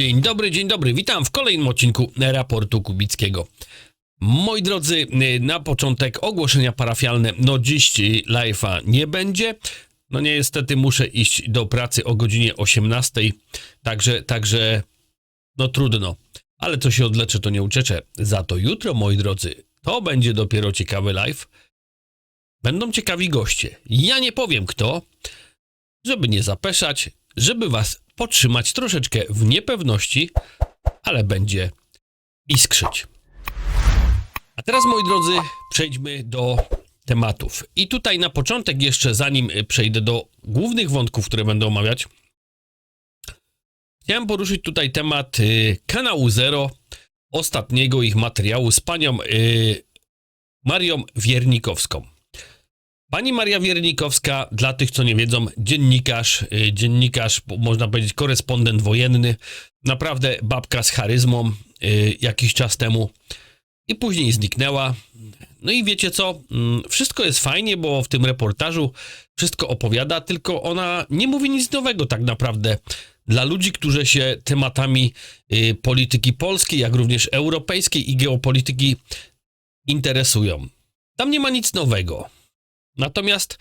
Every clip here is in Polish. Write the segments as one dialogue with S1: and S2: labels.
S1: Dzień dobry, dzień dobry. Witam w kolejnym odcinku raportu Kubickiego. Moi drodzy, y, na początek ogłoszenia parafialne. No dziś live'a nie będzie. No niestety muszę iść do pracy o godzinie 18. Także, także, no trudno. Ale co się odleczę, to nie ucieczę. Za to jutro, moi drodzy, to będzie dopiero ciekawy live. Będą ciekawi goście. Ja nie powiem kto, żeby nie zapeszać, żeby was podtrzymać troszeczkę w niepewności, ale będzie iskrzyć. A teraz, moi drodzy, przejdźmy do tematów. I tutaj na początek, jeszcze zanim przejdę do głównych wątków, które będę omawiać, chciałem poruszyć tutaj temat y, kanału Zero, ostatniego ich materiału z panią y, Marią Wiernikowską. Pani Maria Wiernikowska, dla tych, co nie wiedzą, dziennikarz, y, dziennikarz, można powiedzieć, korespondent wojenny, naprawdę babka z charyzmą y, jakiś czas temu i później zniknęła. No i wiecie co? Mm, Wszystko jest fajnie, bo w tym reportażu wszystko opowiada, tylko ona nie mówi nic nowego tak naprawdę. Dla ludzi, którzy się tematami y, polityki polskiej, jak również europejskiej i geopolityki interesują. Tam nie ma nic nowego. Natomiast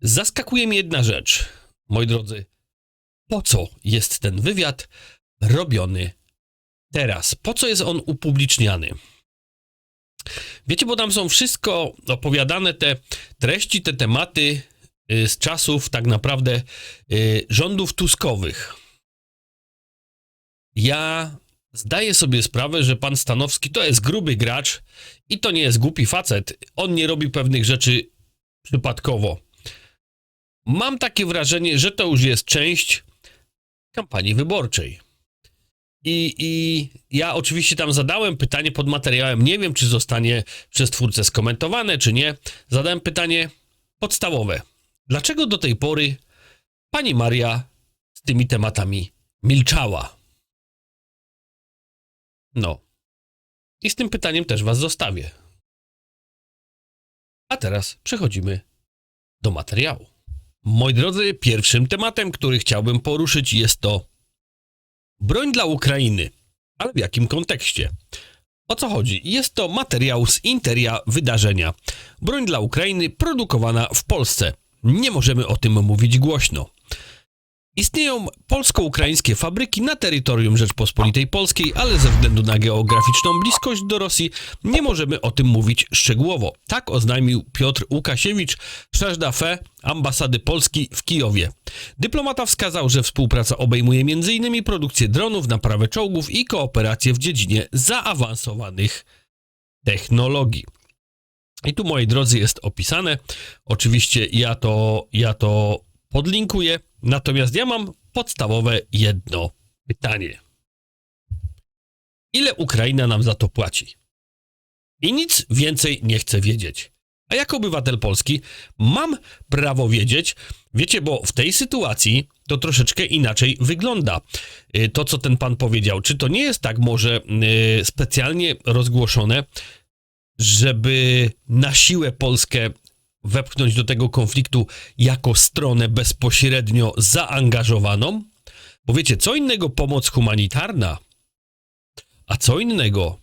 S1: zaskakuje mnie jedna rzecz, moi drodzy. Po co jest ten wywiad robiony teraz? Po co jest on upubliczniany? Wiecie, bo tam są wszystko opowiadane te treści, te tematy y, z czasów tak naprawdę y, rządów Tuskowych. Ja zdaję sobie sprawę, że pan Stanowski to jest gruby gracz i to nie jest głupi facet. On nie robi pewnych rzeczy przypadkowo. Mam takie wrażenie, że to już jest część kampanii wyborczej. I, I ja oczywiście tam zadałem pytanie pod materiałem. Nie wiem, czy zostanie przez twórcę skomentowane, czy nie. Zadałem pytanie podstawowe. Dlaczego do tej pory pani Maria z tymi tematami milczała? No. I z tym pytaniem też was zostawię. A teraz przechodzimy do materiału. Moi drodzy, pierwszym tematem, który chciałbym poruszyć jest to broń dla Ukrainy. Ale w jakim kontekście? O co chodzi? Jest to materiał z interia wydarzenia. Broń dla Ukrainy produkowana w Polsce. Nie możemy o tym mówić głośno. Istnieją polsko-ukraińskie fabryki na terytorium Rzeczpospolitej Polskiej, ale ze względu na geograficzną bliskość do Rosji nie możemy o tym mówić szczegółowo. Tak oznajmił Piotr Łukasiewicz, szef d'affaires ambasady Polski w Kijowie. Dyplomata wskazał, że współpraca obejmuje m.in. produkcję dronów, naprawę czołgów i kooperację w dziedzinie zaawansowanych technologii. I tu, moi drodzy, jest opisane. Oczywiście ja to, ja to podlinkuję. Natomiast ja mam podstawowe jedno pytanie. Ile Ukraina nam za to płaci? I nic więcej nie chcę wiedzieć. A jako obywatel Polski mam prawo wiedzieć, wiecie, bo w tej sytuacji to troszeczkę inaczej wygląda. Y, To, co ten pan powiedział, czy to nie jest tak może y, specjalnie rozgłoszone, żeby na siłę Polskę wepchnąć do tego konfliktu jako stronę bezpośrednio zaangażowaną? Bo wiecie, co innego pomoc humanitarna, a co innego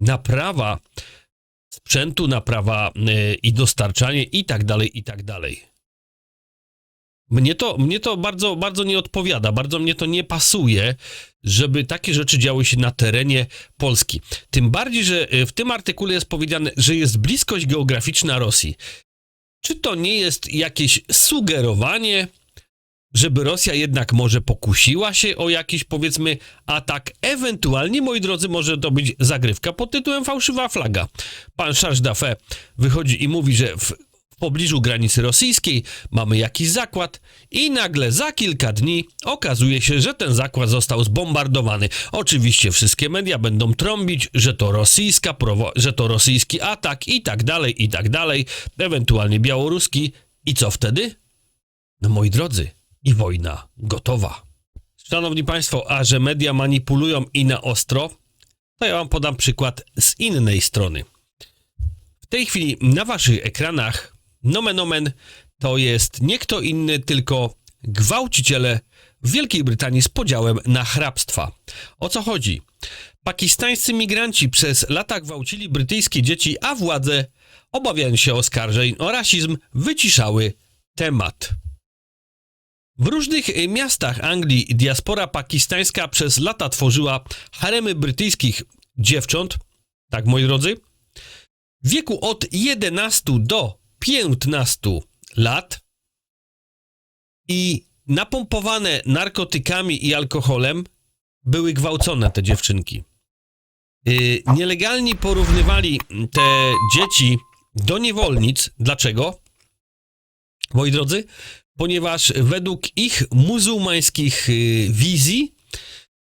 S1: naprawa sprzętu, naprawa y, i dostarczanie i tak dalej, i tak dalej. Mnie to, mnie to bardzo, bardzo nie odpowiada, bardzo mnie to nie pasuje, żeby takie rzeczy działy się na terenie Polski. Tym bardziej, że y, w tym artykule jest powiedziane, że jest bliskość geograficzna Rosji. Czy to nie jest jakieś sugerowanie, żeby Rosja jednak może pokusiła się o jakiś, powiedzmy, atak? Ewentualnie, moi drodzy, może to być zagrywka pod tytułem Fałszywa flaga. Pan Charles Daffé wychodzi i mówi, że w, w pobliżu granicy rosyjskiej mamy jakiś zakład i nagle za kilka dni okazuje się, że ten zakład został zbombardowany. Oczywiście wszystkie media będą trąbić, że to rosyjska że to rosyjski atak i tak dalej, i tak dalej, ewentualnie białoruski. I co wtedy? No moi drodzy, i wojna gotowa. Szanowni Państwo, a że media manipulują i na ostro, to ja Wam podam przykład z innej strony. W tej chwili na Waszych ekranach nomen omen to jest nie kto inny, tylko gwałciciele w Wielkiej Brytanii z podziałem na hrabstwa. O co chodzi? Pakistańscy migranci przez lata gwałcili brytyjskie dzieci, a władze, obawiając się oskarżeń o rasizm, wyciszały temat. W różnych miastach Anglii diaspora pakistańska przez lata tworzyła haremy brytyjskich dziewcząt, tak moi drodzy, w wieku od 11 do 15 lat i napompowane narkotykami i alkoholem były gwałcone te dziewczynki. Yy, nielegalni porównywali te dzieci do niewolnic. Dlaczego? Moi drodzy, ponieważ według ich muzułmańskich yy, wizji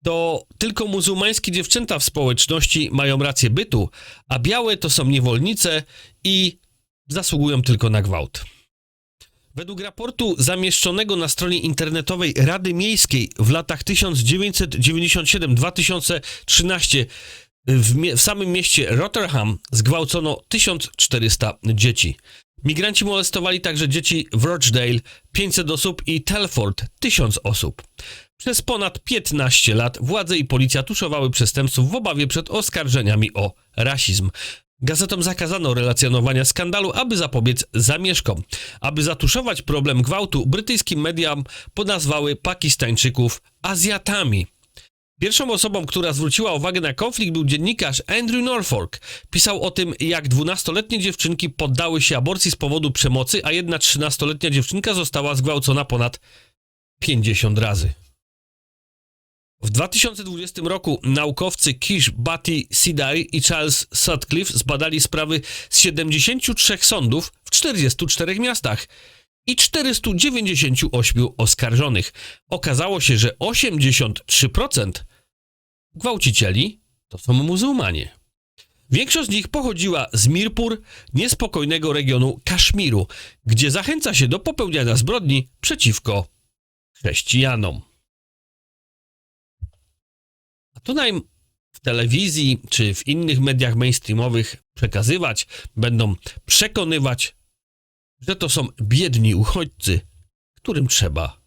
S1: to tylko muzułmańskie dziewczęta w społeczności mają rację bytu, a białe to są niewolnice i zasługują tylko na gwałt. Według raportu zamieszczonego na stronie internetowej Rady Miejskiej w latach 1997-2013 w, w samym mieście Rotherham zgwałcono 1400 dzieci. Migranci molestowali także dzieci w Rochdale 500 osób i Telford 1000 osób. Przez ponad 15 lat władze i policja tuszowały przestępców w obawie przed oskarżeniami o rasizm. Gazetom zakazano relacjonowania skandalu, aby zapobiec zamieszkom. Aby zatuszować problem gwałtu, brytyjskim mediom ponazwały Pakistańczyków Azjatami. Pierwszą osobą, która zwróciła uwagę na konflikt był dziennikarz Andrew Norfolk. Pisał o tym, jak 12-letnie dziewczynki poddały się aborcji z powodu przemocy, a jedna 13-letnia dziewczynka została zgwałcona ponad 50 razy. W 2020 roku naukowcy Kish Bati Sidai i Charles Sutcliffe zbadali sprawy z 73 sądów w 44 miastach i 498 oskarżonych. Okazało się, że 83% gwałcicieli to są muzułmanie. Większość z nich pochodziła z Mirpur, niespokojnego regionu Kaszmiru, gdzie zachęca się do popełniania zbrodni przeciwko chrześcijanom. Tutaj w telewizji czy w innych mediach mainstreamowych przekazywać, będą przekonywać, że to są biedni uchodźcy, którym trzeba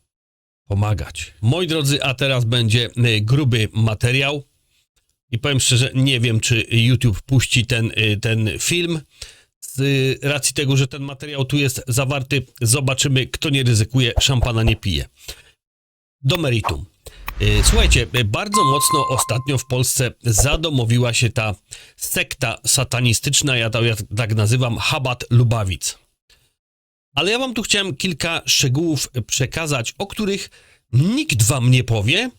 S1: pomagać. Moi drodzy, a teraz będzie y, gruby materiał. I powiem szczerze, nie wiem, czy YouTube puści ten, y, ten film. Z racji tego, że ten materiał tu jest zawarty, zobaczymy, kto nie ryzykuje, szampana nie pije. Do meritum. Y, Słuchajcie, y, bardzo mocno ostatnio w Polsce zadomowiła się ta sekta satanistyczna, ja to ja tak nazywam, Habat Lubawic. Ale ja wam tu chciałem kilka szczegółów przekazać, o których nikt wam nie powie,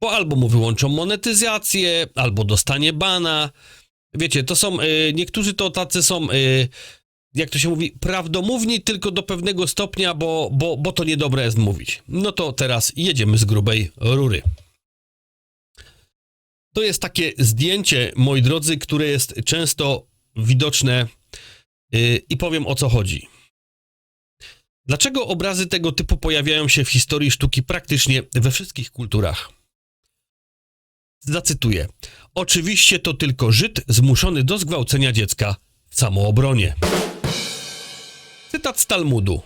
S1: bo albo mu wyłączą monetyzację, albo dostanie bana. Wiecie, to są, y, niektórzy to tacy są, jak to się mówi, prawdomówni tylko do pewnego stopnia, bo, bo, bo to niedobre jest mówić. No to teraz jedziemy z grubej rury. To jest takie zdjęcie, moi drodzy, które jest często widoczne y, i powiem o co chodzi. Dlaczego obrazy tego typu pojawiają się w historii sztuki praktycznie we wszystkich kulturach? Zacytuję. Oczywiście to tylko Żyd zmuszony do zgwałcenia dziecka w samoobronie. Cytat z Talmudu.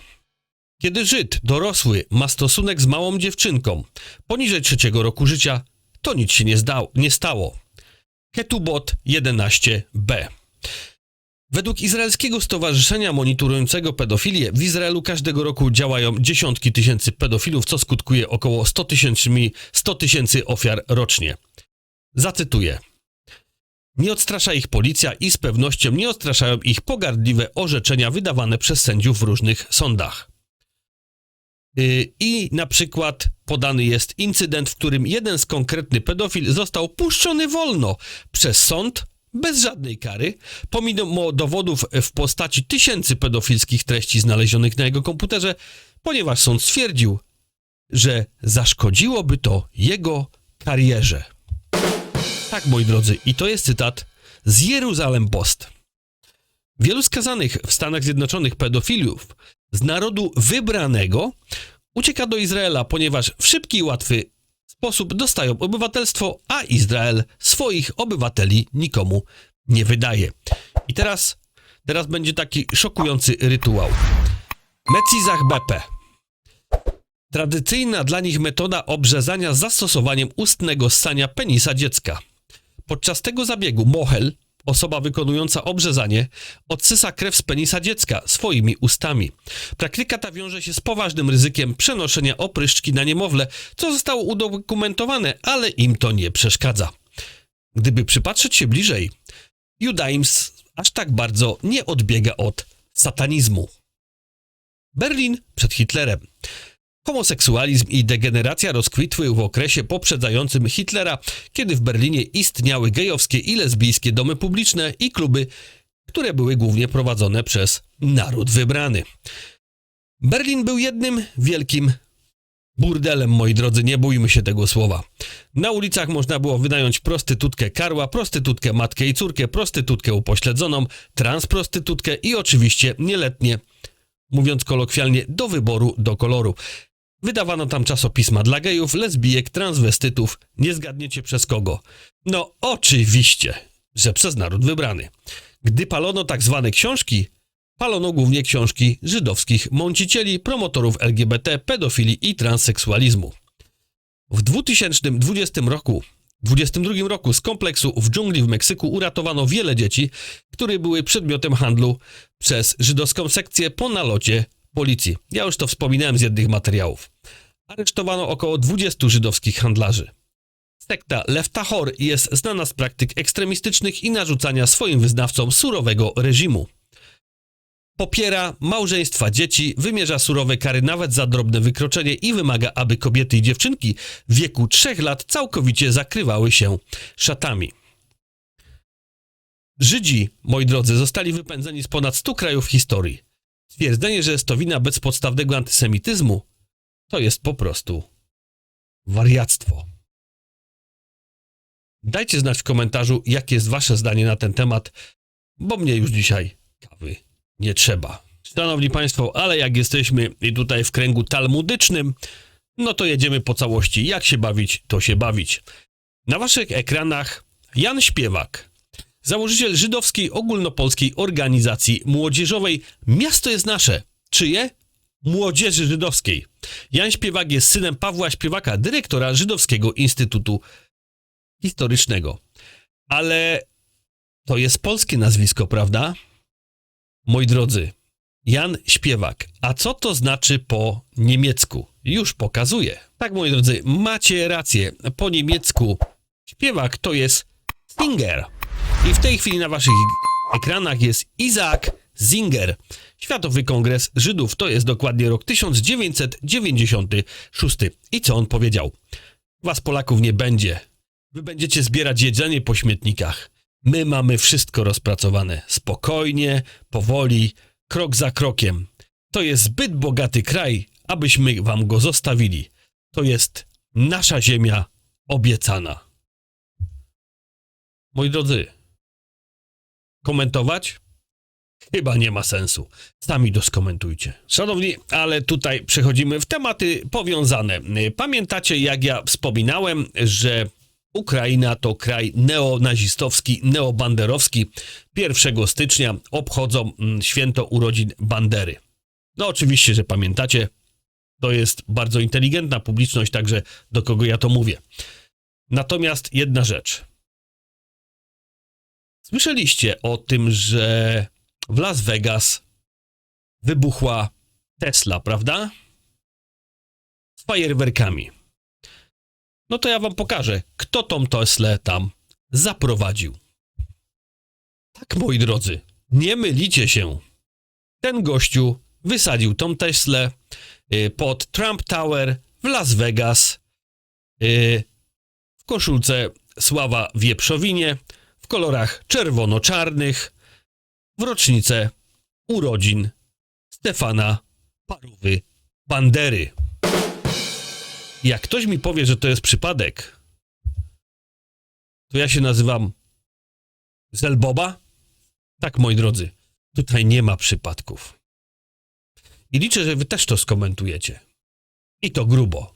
S1: Kiedy Żyd dorosły ma stosunek z małą dziewczynką poniżej trzeciego roku życia, to nic się nie, zdał, nie stało. Ketubot 11b. Według Izraelskiego Stowarzyszenia Monitorującego Pedofilię w Izraelu każdego roku działają dziesiątki tysięcy pedofilów, co skutkuje około 100 tysięcy 100 tysięcy ofiar rocznie. Zacytuję. Nie odstrasza ich policja i z pewnością nie odstraszają ich pogardliwe orzeczenia wydawane przez sędziów w różnych sądach. Yy, I na przykład podany jest incydent, w którym jeden z konkretny pedofil został puszczony wolno przez sąd bez żadnej kary, pomimo dowodów w postaci tysięcy pedofilskich treści znalezionych na jego komputerze, ponieważ sąd stwierdził, że zaszkodziłoby to jego karierze. Tak, moi drodzy, i to jest cytat z Jeruzalem Post. Wielu skazanych w Stanach Zjednoczonych pedofiliów z narodu wybranego ucieka do Izraela, ponieważ w szybki i łatwy sposób dostają obywatelstwo, a Izrael swoich obywateli nikomu nie wydaje. I teraz, teraz będzie taki szokujący rytuał. Mecizach BP. Tradycyjna dla nich metoda obrzezania z zastosowaniem ustnego ssania penisa dziecka. Podczas tego zabiegu mochel, osoba wykonująca obrzezanie, odsysa krew z penisa dziecka swoimi ustami. Praktyka ta wiąże się z poważnym ryzykiem przenoszenia opryszczki na niemowlę, co zostało udokumentowane, ale im to nie przeszkadza. Gdyby przypatrzeć się bliżej, judaizm aż tak bardzo nie odbiega od satanizmu. Berlin przed Hitlerem. Homoseksualizm i degeneracja rozkwitły w okresie poprzedzającym Hitlera, kiedy w Berlinie istniały gejowskie i lesbijskie domy publiczne i kluby, które były głównie prowadzone przez naród wybrany. Berlin był jednym wielkim burdelem, moi drodzy, nie bójmy się tego słowa. Na ulicach można było wynająć prostytutkę karła, prostytutkę matkę i córkę, prostytutkę upośledzoną, transprostytutkę i oczywiście nieletnie, mówiąc kolokwialnie, do wyboru, do koloru. Wydawano tam czasopisma dla gejów, lesbijek, transwestytów. Nie zgadniecie przez kogo. No, oczywiście, że przez naród wybrany. Gdy palono tak zwane książki, palono głównie książki żydowskich mącicieli, promotorów LGBT, pedofilii i transseksualizmu. W 2020 roku 2022 roku z kompleksu w dżungli w Meksyku uratowano wiele dzieci, które były przedmiotem handlu przez żydowską sekcję po nalocie policji. Ja już to wspominałem z jednych materiałów. Aresztowano około 20 żydowskich handlarzy. Sekta Leftahor jest znana z praktyk ekstremistycznych i narzucania swoim wyznawcom surowego reżimu. Popiera małżeństwa dzieci, wymierza surowe kary nawet za drobne wykroczenie i wymaga, aby kobiety i dziewczynki w wieku 3 lat całkowicie zakrywały się szatami. Żydzi, moi drodzy, zostali wypędzeni z ponad 100 krajów historii. Twierdzenie, że jest to wina bezpodstawnego antysemityzmu, to jest po prostu wariactwo. Dajcie znać w komentarzu, jakie jest wasze zdanie na ten temat, bo mnie już dzisiaj kawy nie trzeba. Szanowni Państwo, ale jak jesteśmy tutaj w kręgu talmudycznym, no to jedziemy po całości. Jak się bawić, to się bawić. Na waszych ekranach Jan Śpiewak, założyciel żydowskiej ogólnopolskiej organizacji młodzieżowej Miasto jest nasze. Czyje? Młodzieży Żydowskiej. Jan Śpiewak jest synem Pawła Śpiewaka, dyrektora Żydowskiego Instytutu Historycznego. Ale to jest polskie nazwisko, prawda? Moi drodzy, Jan Śpiewak. A co to znaczy po niemiecku? Już pokazuję. Tak, moi drodzy, macie rację. Po niemiecku śpiewak to jest Singer. I w tej chwili na waszych ekranach jest Isaac Singer. Światowy Kongres Żydów to jest dokładnie rok 1996. I co on powiedział? Was Polaków nie będzie. Wy będziecie zbierać jedzenie po śmietnikach. My mamy wszystko rozpracowane. Spokojnie, powoli, krok za krokiem. To jest zbyt bogaty kraj, abyśmy wam go zostawili. To jest nasza ziemia obiecana. Moi drodzy, komentować? Chyba nie ma sensu. Sami to skomentujcie. Szanowni, ale tutaj przechodzimy w tematy powiązane. Pamiętacie, jak ja wspominałem, że Ukraina to kraj neonazistowski, neobanderowski. 1 stycznia obchodzą mm, święto urodzin Bandery. No oczywiście, że pamiętacie, to jest bardzo inteligentna publiczność, także do kogo ja to mówię. Natomiast jedna rzecz. Słyszeliście o tym, że w Las Vegas wybuchła Tesla, prawda? Z fajerwerkami. No to ja wam pokażę, kto tą Teslę tam zaprowadził. Tak, moi drodzy, nie mylicie się. Ten gościu wysadził tą Teslę y, pod Trump Tower w Las Vegas y, w koszulce Sława Wieprzowinie w kolorach czerwono-czarnych w rocznicę urodzin Stefana Parówy Bandery. Jak ktoś mi powie, że to jest przypadek, to ja się nazywam Zelboba? Tak, moi drodzy, tutaj nie ma przypadków. I liczę, że wy też to skomentujecie. I to grubo.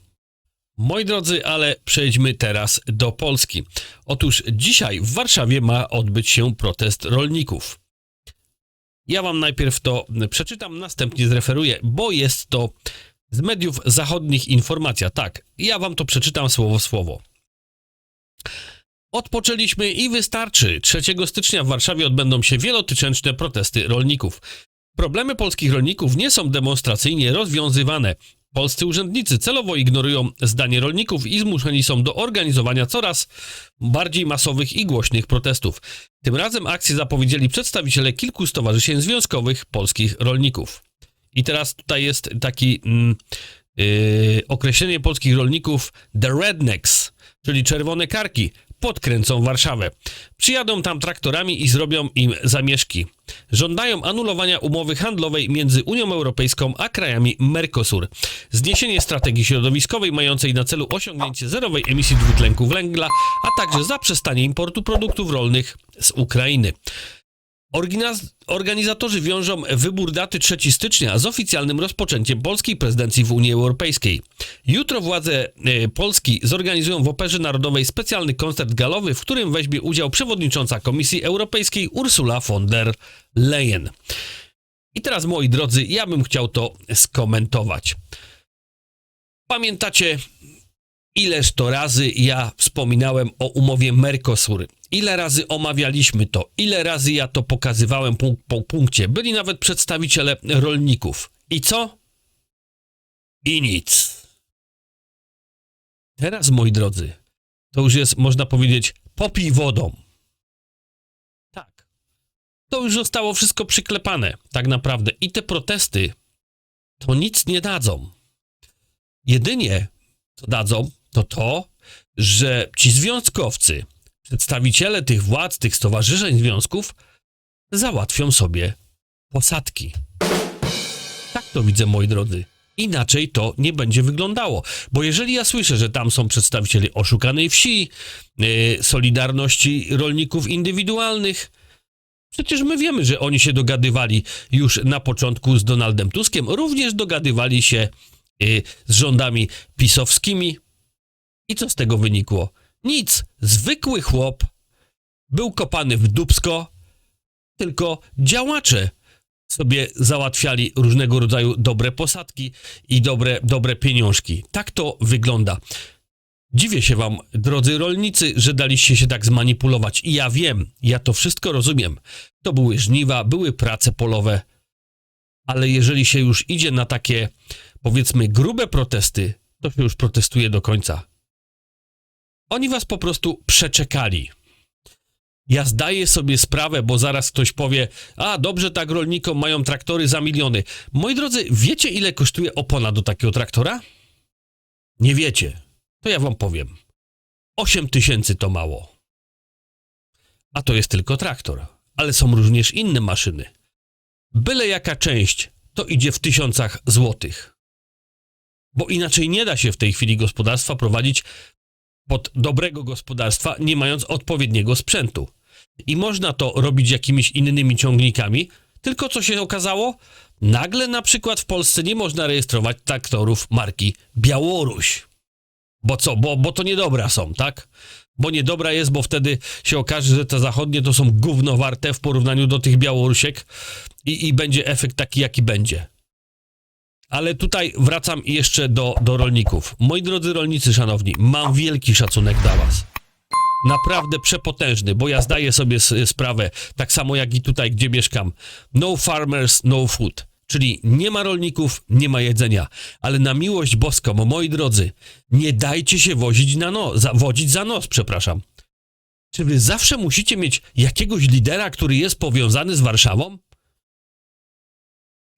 S1: Moi drodzy, ale przejdźmy teraz do Polski. Otóż dzisiaj w Warszawie ma odbyć się protest rolników. Ja wam najpierw to przeczytam, następnie zreferuję, bo jest to Z mediów zachodnich informacja, tak. Ja wam to przeczytam słowo w słowo. Odpoczęliśmy i wystarczy. 3 stycznia w Warszawie odbędą się wielotysięczne protesty rolników. Problemy polskich rolników nie są demonstracyjnie rozwiązywane. Polscy urzędnicy celowo ignorują zdanie rolników i zmuszeni są do organizowania coraz bardziej masowych i głośnych protestów. Tym razem akcję zapowiedzieli przedstawiciele kilku stowarzyszeń związkowych polskich rolników. I teraz tutaj jest taki mm, yy, określenie polskich rolników The Rednecks, czyli czerwone karki, podkręcą Warszawę. Przyjadą tam traktorami i zrobią im zamieszki. Żądają anulowania umowy handlowej między Unią Europejską a krajami Mercosur. Zniesienie strategii środowiskowej mającej na celu osiągnięcie zerowej emisji dwutlenku węgla, a także zaprzestanie importu produktów rolnych z Ukrainy. Organizatorzy wiążą wybór daty 3 stycznia z oficjalnym rozpoczęciem polskiej prezydencji w Unii Europejskiej. Jutro władze e, Polski zorganizują w Operze Narodowej specjalny koncert galowy, w którym weźmie udział przewodnicząca Komisji Europejskiej Ursula von der Leyen. I teraz, moi drodzy, ja bym chciał to skomentować. Pamiętacie, ileż to razy ja wspominałem o umowie Mercosur? Ile razy omawialiśmy to? Ile razy ja to pokazywałem punkt po punkcie? Byli nawet przedstawiciele rolników. I co? I nic. Teraz, moi drodzy, to już jest, można powiedzieć, popij wodą. Tak. To już zostało wszystko przyklepane, tak naprawdę. I te protesty to nic nie dadzą. Jedynie co dadzą, to to, że ci związkowcy, przedstawiciele tych władz, tych stowarzyszeń, związków załatwią sobie posadki. Tak to widzę, moi drodzy. Inaczej to nie będzie wyglądało. Bo jeżeli ja słyszę, że tam są przedstawiciele oszukanej wsi, yy, Solidarności Rolników Indywidualnych, przecież my wiemy, że oni się dogadywali już na początku z Donaldem Tuskiem, również dogadywali się yy, z rządami pisowskimi. I co z tego wynikło? Nic. Zwykły chłop był kopany w dubsko, tylko działacze sobie załatwiali różnego rodzaju dobre posadki i dobre, dobre pieniążki. Tak to wygląda. Dziwię się wam, drodzy rolnicy, że daliście się tak zmanipulować. I ja wiem, ja to wszystko rozumiem. To były żniwa, były prace polowe. Ale jeżeli się już idzie na takie, powiedzmy, grube protesty, to się już protestuje do końca. Oni was po prostu przeczekali. Ja zdaję sobie sprawę, bo zaraz ktoś powie, a dobrze tak rolnikom mają traktory za miliony. Moi drodzy, wiecie ile kosztuje opona do takiego traktora? Nie wiecie. To ja wam powiem. 8 tysięcy to mało. A to jest tylko traktor. Ale są również inne maszyny. Byle jaka część, to idzie w tysiącach złotych. Bo inaczej nie da się w tej chwili gospodarstwa prowadzić pod dobrego gospodarstwa, nie mając odpowiedniego sprzętu. I można to robić jakimiś innymi ciągnikami, tylko co się okazało? Nagle na przykład w Polsce nie można rejestrować traktorów marki Białoruś. Bo co? Bo, bo to niedobra są, tak? Bo niedobra jest, bo wtedy się okaże, że te zachodnie to są gówno warte w porównaniu do tych Białorusiek i, i będzie efekt taki, jaki będzie. Ale tutaj wracam jeszcze do, do rolników. Moi drodzy rolnicy, szanowni, mam wielki szacunek dla was. Naprawdę przepotężny, bo ja zdaję sobie sprawę, tak samo jak i tutaj, gdzie mieszkam. No farmers, no food. Czyli nie ma rolników, nie ma jedzenia. Ale na miłość boską, moi drodzy, nie dajcie się wozić na no, za, wodzić za nos, przepraszam. Czy wy zawsze musicie mieć jakiegoś lidera, który jest powiązany z Warszawą?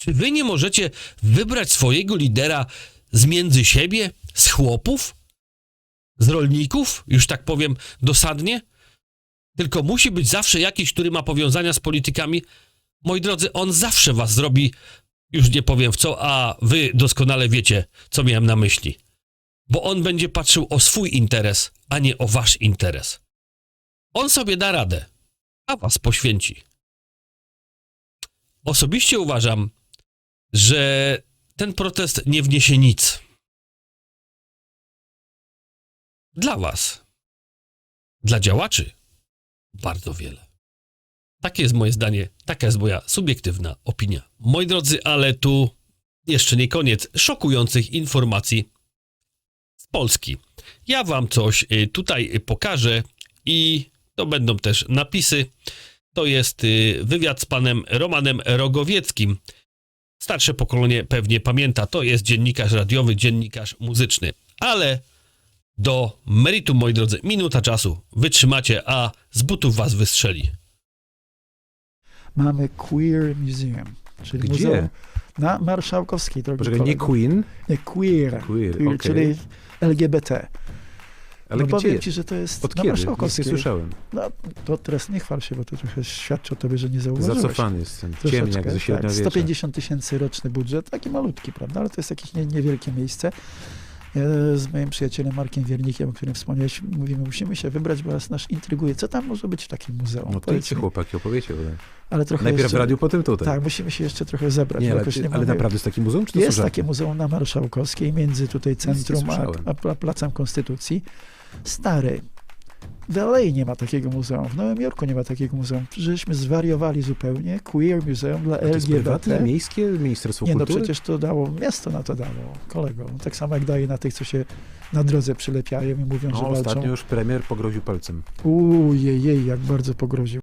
S1: Czy wy nie możecie wybrać swojego lidera z między siebie, z chłopów, z rolników, już tak powiem dosadnie? Tylko musi być zawsze jakiś, który ma powiązania z politykami. Moi drodzy, on zawsze was zrobi, już nie powiem w co, a wy doskonale wiecie, co miałem na myśli. Bo on będzie patrzył o swój interes, a nie o wasz interes. On sobie da radę, a was poświęci. Osobiście uważam, że ten protest nie wniesie nic. Dla was. Dla działaczy bardzo wiele. Takie jest moje zdanie, taka jest moja subiektywna opinia. Moi drodzy, ale tu jeszcze nie koniec szokujących informacji z Polski. Ja wam coś y, tutaj pokażę i to będą też napisy. To jest y, wywiad z panem Romanem Rogowieckim. Starsze pokolenie pewnie pamięta, to jest dziennikarz radiowy, dziennikarz muzyczny. Ale do meritum, moi drodzy, minuta czasu. Wytrzymacie, a z butów was wystrzeli.
S2: mamy Queer Museum, czyli
S3: Gdzie?
S2: muzeum na Marszałkowskiej. drogi
S3: Poczekaj, nie. Queen,
S2: Nie, queer,
S3: Queer,
S2: queer
S3: okej.
S2: czyli LGBT.
S3: Ale
S2: no
S3: gdzie
S2: powiem ci, że to jest
S3: Od
S2: na
S3: kiedy? Nic nie słyszałem.
S2: No, to teraz nie chwal się, bo to trochę świadczy o tobie, że nie zauważyłeś.
S3: Zacofany jestem. Ciemniak ze
S2: tak,
S3: średniowiecza.
S2: 150 tysięcy roczny budżet, taki malutki, prawda, ale to jest jakieś nie, niewielkie miejsce. Ja z moim przyjacielem Markiem Wiernikiem, o którym wspomniałeś, mówimy, musimy się wybrać, bo nas, nas intryguje. Co tam może być w takim muzeum?
S3: No to
S2: mi.
S3: chłopaki, opowiecie tym.
S2: Ale trochę
S3: Najpierw
S2: jeszcze,
S3: w radiu, potem tutaj.
S2: Tak, musimy się jeszcze trochę zebrać.
S3: nie, ale,
S2: nie
S3: ale
S2: mamy-
S3: naprawdę jest takie muzeum, czy to
S2: Jest takie muzeum na Marszałkowskiej, między tutaj centrum a, a pla- Placem Konstytucji. Stary. W LA nie ma takiego muzeum, w Nowym Jorku nie ma takiego muzeum. Żeśmy zwariowali zupełnie. Queer Muzeum dla
S3: A to jest prywatne,
S2: LGBT.
S3: miejskie, Ministerstwo
S2: Nie no,
S3: Kultury?
S2: przecież to dało, miasto na to dało, kolego. Tak samo jak daje na tych, co się na drodze przylepiają i mówią,
S3: no,
S2: że
S3: ostatnio
S2: walczą.
S3: już premier pogroził palcem.
S2: Uuu, jej, jej, jak bardzo pogroził.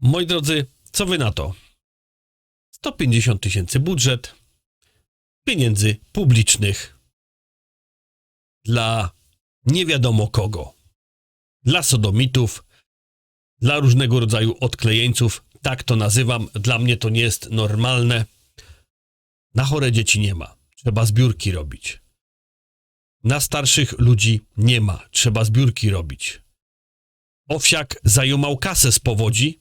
S1: Moi drodzy, co wy na to? 150 tysięcy budżet pieniędzy publicznych dla nie wiadomo kogo. Dla sodomitów, dla różnego rodzaju odklejeńców. Tak to nazywam. Dla mnie to nie jest normalne. Na chore dzieci nie ma. Trzeba zbiórki robić. Na starszych ludzi nie ma. Trzeba zbiórki robić. Owsiak zajumał kasę z powodzi,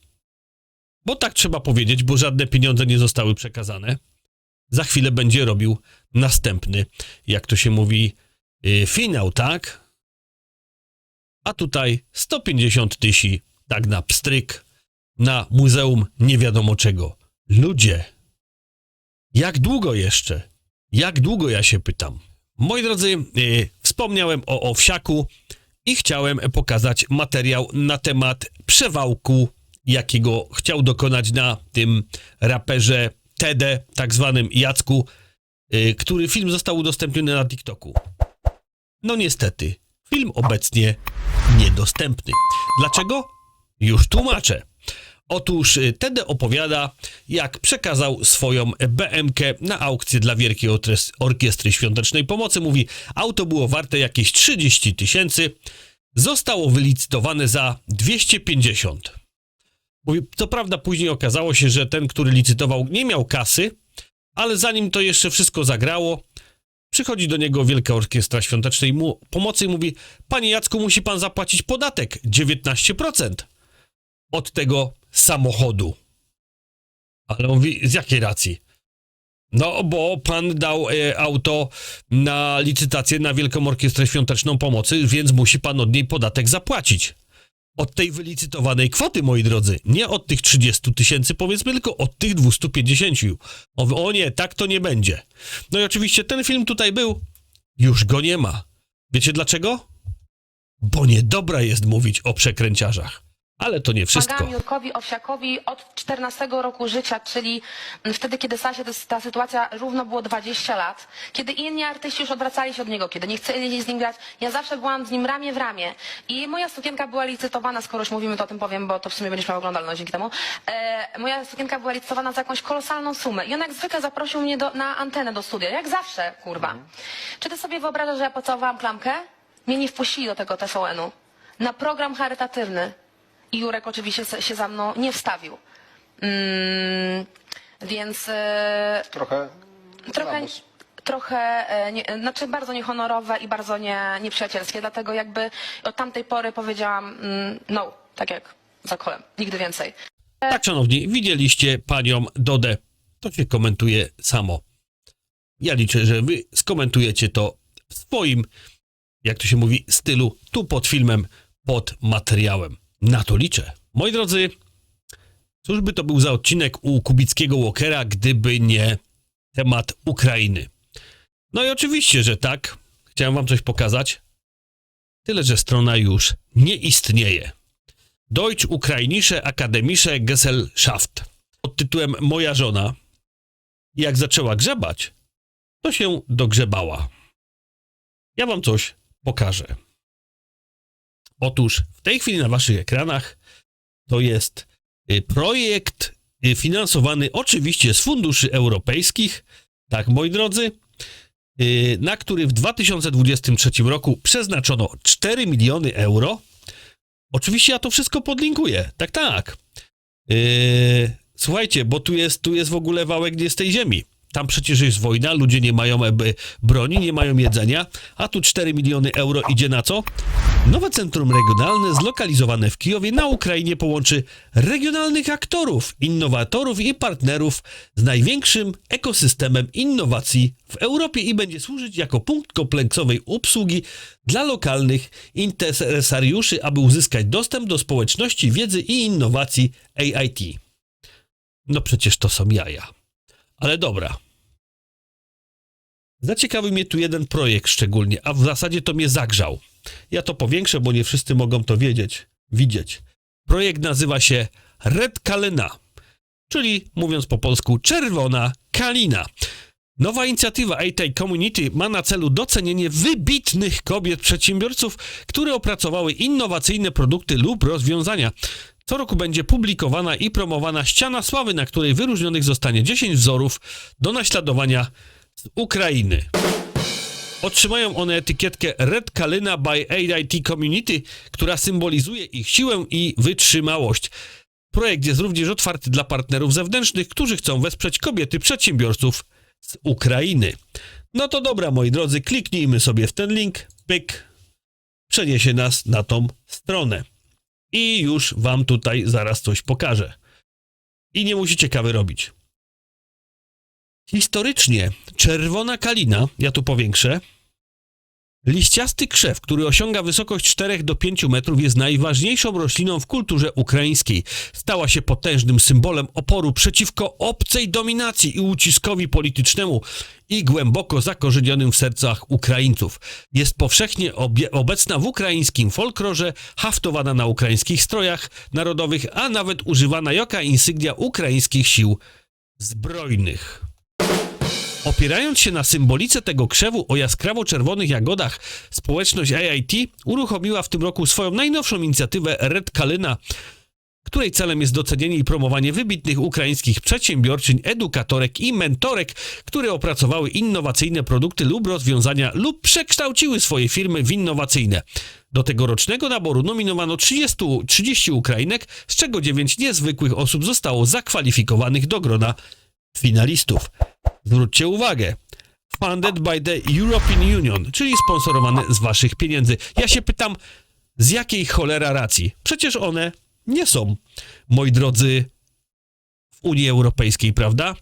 S1: bo tak trzeba powiedzieć, bo żadne pieniądze nie zostały przekazane. Za chwilę będzie robił następny, jak to się mówi, yy, finał, tak? A tutaj 150 tysięcy, tak na pstryk, na muzeum nie wiadomo czego. Ludzie, jak długo jeszcze? Jak długo ja się pytam? Moi drodzy, yy, wspomniałem o owsiaku i chciałem pokazać materiał na temat przewałku jakiego chciał dokonać na tym raperze TD, tak zwanym Jacku, y, który film został udostępniony na TikToku. No niestety, film obecnie niedostępny. Dlaczego? Już tłumaczę. Otóż y, TD opowiada, jak przekazał swoją BMK na aukcję dla Wielkiej Orkiestry Świątecznej Pomocy. Mówi, auto było warte jakieś 30 tysięcy, zostało wylicytowane za 250. Mówi, co prawda później okazało się, że ten, który licytował, nie miał kasy, ale zanim to jeszcze wszystko zagrało, przychodzi do niego Wielka Orkiestra Świątecznej mu Pomocy i mówi, panie Jacku, musi pan zapłacić podatek 19% od tego samochodu. Ale mówi, z jakiej racji? No, bo pan dał e, auto na licytację na Wielką Orkiestrę Świąteczną Pomocy, więc musi pan od niej podatek zapłacić od tej wylicytowanej kwoty, moi drodzy. Nie od tych 30 tysięcy, powiedzmy, tylko od tych 250. O, o nie, tak to nie będzie. No i oczywiście ten film tutaj był, już go nie ma. Wiecie dlaczego? Bo niedobra jest mówić o przekręciarzach. Ale to nie wszystko.
S4: Jurkowi Owsiakowi od 14 roku życia, czyli wtedy, kiedy stała się ta sytuacja, równo było 20 lat. Kiedy inni artyści już odwracali się od niego, kiedy nie chcieli z nim grać, ja zawsze byłam z nim ramię w ramię. I moja sukienka była licytowana, skoro już mówimy, to o tym powiem, bo to w sumie będziesz miał oglądalność dzięki temu. E, moja sukienka była licytowana za jakąś kolosalną sumę. I on jak zwykle zaprosił mnie do, na antenę do studia, jak zawsze, kurwa. Czy ty sobie wyobrażasz, że ja pocałowałam klamkę? Mnie nie wpuścili do tego TVN-u. Na program charytatywny. I Jurek oczywiście się za mną nie wstawił. Mm, więc e,
S5: Trochę.
S4: trochę,
S5: lamus.
S4: trochę e, nie, znaczy bardzo niehonorowe i bardzo nie, nieprzyjacielskie. Dlatego jakby od tamtej pory powiedziałam mm, no, tak jak za kolem. Nigdy więcej.
S1: Tak, szanowni, widzieliście panią Dodę. To się komentuje samo. Ja liczę, że wy skomentujecie to w swoim, jak to się mówi, stylu, tu pod filmem, pod materiałem. Na to liczę. Moi drodzy, cóż by to był za odcinek u Kubickiego Walkera, gdyby nie temat Ukrainy? No i oczywiście, że tak. Chciałem wam coś pokazać. Tyle, że strona już nie istnieje. Deutsch Ukrainische Akademische Gesellschaft pod tytułem Moja żona jak zaczęła grzebać, to się dogrzebała. Ja wam coś pokażę. Otóż w tej chwili na waszych ekranach to jest y, projekt y, finansowany oczywiście z funduszy europejskich, tak moi drodzy, y, na który w 2023 roku przeznaczono 4 miliony euro. Oczywiście ja to wszystko podlinkuję, tak, tak. Słuchajcie, bo tu jest, tu jest w ogóle wałek nie z tej ziemi. Tam przecież jest wojna, ludzie nie mają eby, broni, nie mają jedzenia, a tu 4 miliony euro idzie na co? Nowe centrum regionalne zlokalizowane w Kijowie na Ukrainie połączy regionalnych aktorów, innowatorów i partnerów z największym ekosystemem innowacji w Europie i będzie służyć jako punkt kompleksowej obsługi dla lokalnych interesariuszy, aby uzyskać dostęp do społeczności wiedzy i innowacji AIT. No przecież to są jaja. Ale dobra. Zaciekawił mnie tu jeden projekt szczególnie, a w zasadzie to mnie zagrzał. Ja to powiększę, bo nie wszyscy mogą to wiedzieć, widzieć. Projekt nazywa się Red Kalena, czyli mówiąc po polsku czerwona kalina. Nowa inicjatywa AT Community ma na celu docenienie wybitnych kobiet przedsiębiorców, które opracowały innowacyjne produkty lub rozwiązania. Co roku będzie publikowana i promowana ściana sławy, na której wyróżnionych zostanie 10 wzorów do naśladowania z Ukrainy. Otrzymają one etykietkę Red Kalina by AIT Community, która symbolizuje ich siłę i wytrzymałość. Projekt jest również otwarty dla partnerów zewnętrznych, którzy chcą wesprzeć kobiety przedsiębiorców z Ukrainy. No to dobra, moi drodzy, kliknijmy sobie w ten link, pyk, przeniesie nas na tą stronę. I już wam tutaj zaraz coś pokażę. I nie musicie kawy robić. Historycznie czerwona kalina, ja tu powiększę, liściasty krzew, który osiąga wysokość 4 do 5 metrów, jest najważniejszą rośliną w kulturze ukraińskiej. Stała się potężnym symbolem oporu przeciwko obcej dominacji i uciskowi politycznemu i głęboko zakorzenionym w sercach Ukraińców. Jest powszechnie obecna w ukraińskim folklorze, haftowana na ukraińskich strojach narodowych, a nawet używana jako insygnia ukraińskich sił zbrojnych. Opierając się na symbolice tego krzewu o jaskrawo-czerwonych jagodach, społeczność AIT uruchomiła w tym roku swoją najnowszą inicjatywę Red Kalina, której celem jest docenienie i promowanie wybitnych ukraińskich przedsiębiorczyń, edukatorek i mentorek, które opracowały innowacyjne produkty lub rozwiązania lub przekształciły swoje firmy w innowacyjne. Do tegorocznego naboru nominowano 30, 30 Ukrainek, z czego 9 niezwykłych osób zostało zakwalifikowanych do grona finalistów. Zwróćcie uwagę. Funded by the European Union, czyli sponsorowane z waszych pieniędzy. Ja się pytam, z jakiej cholera racji? Przecież one nie są, moi drodzy, w Unii Europejskiej, prawda?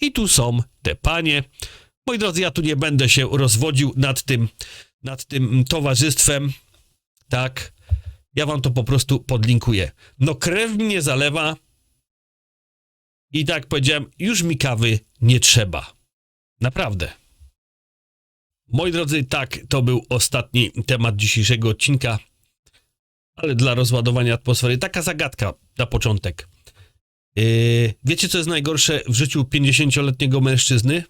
S1: I tu są te panie. Moi drodzy, ja tu nie będę się rozwodził nad tym, nad tym towarzystwem, tak? Ja wam to po prostu podlinkuję. No krew mnie zalewa i tak powiedziałem, już mi kawy nie trzeba. Naprawdę. Moi drodzy, tak, to był ostatni temat dzisiejszego odcinka, ale dla rozładowania atmosfery taka zagadka na początek. Yy, wiecie, co jest najgorsze w życiu 50-letniego mężczyzny?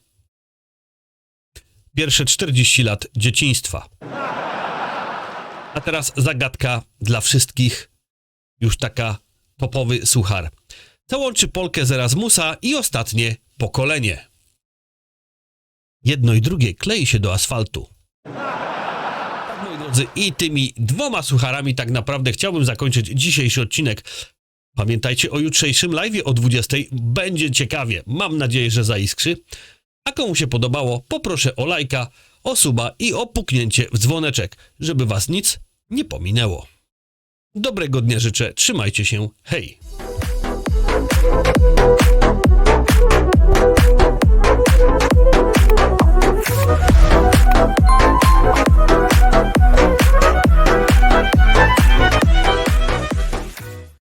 S1: Pierwsze 40 lat dzieciństwa. A teraz zagadka dla wszystkich, już taka topowy suchar. Co łączy Polkę z Erasmusa i ostatnie pokolenie? Jedno i drugie klei się do asfaltu. Tak, moi drodzy, i tymi dwoma sucharami tak naprawdę chciałbym zakończyć dzisiejszy odcinek. Pamiętajcie o jutrzejszym live o 20. Będzie ciekawie. Mam nadzieję, że zaiskrzy. A komu się podobało, poproszę o lajka, o suba i o puknięcie w dzwoneczek, żeby was nic nie pominęło. Dobrego dnia życzę, trzymajcie się, hej!